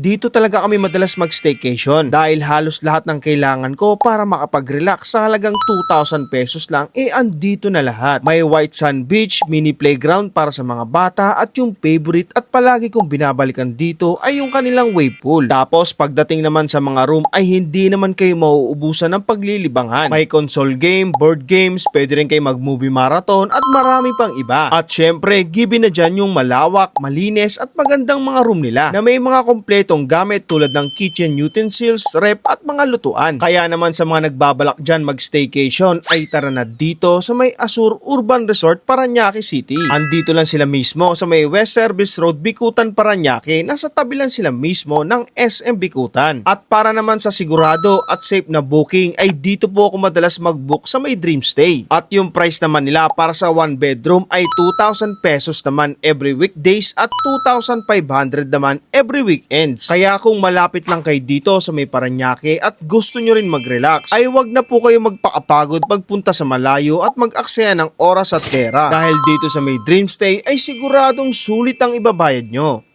dito talaga kami madalas mag-staycation dahil halos lahat ng kailangan ko para makapag-relax sa halagang 2,000 pesos lang eh andito na lahat. May White Sand Beach, mini playground para sa mga bata at yung favorite at palagi kong binabalikan dito ay yung kanilang wave pool. Tapos pagdating naman sa mga room ay hindi naman kayo mauubusan ng paglilibangan. May console game, board games, pwede rin kayo mag-movie marathon at marami pang iba. At syempre, given na dyan yung malawak, malinis at magandang mga room nila na may mga kompletong gamit tulad ng kitchen utensils, rep at mga lutuan. Kaya naman sa mga nagbabalak dyan mag-staycation ay tara na dito sa may Asur Urban Resort Paranaque City. Andito lang sila mismo sa may West Service Road Bikutan Paranaque nasa tabi lang sila mismo ng SM Bikutan. At para naman sa sigurado at safe na booking ay dito po ako madalas mag-book sa may Dream Stay. At yung price naman nila para sa one bedroom ay 2,000 pesos naman every weekdays at 2,500 naman every weekends. Kaya kung malapit lang kayo dito sa may Paranaque at gusto nyo rin mag-relax, ay wag na po kayo magpakapagod pagpunta sa malayo at mag-aksaya ng oras at pera. Dahil dito sa may Dream Stay ay siguradong sulit ang ibabayad nyo.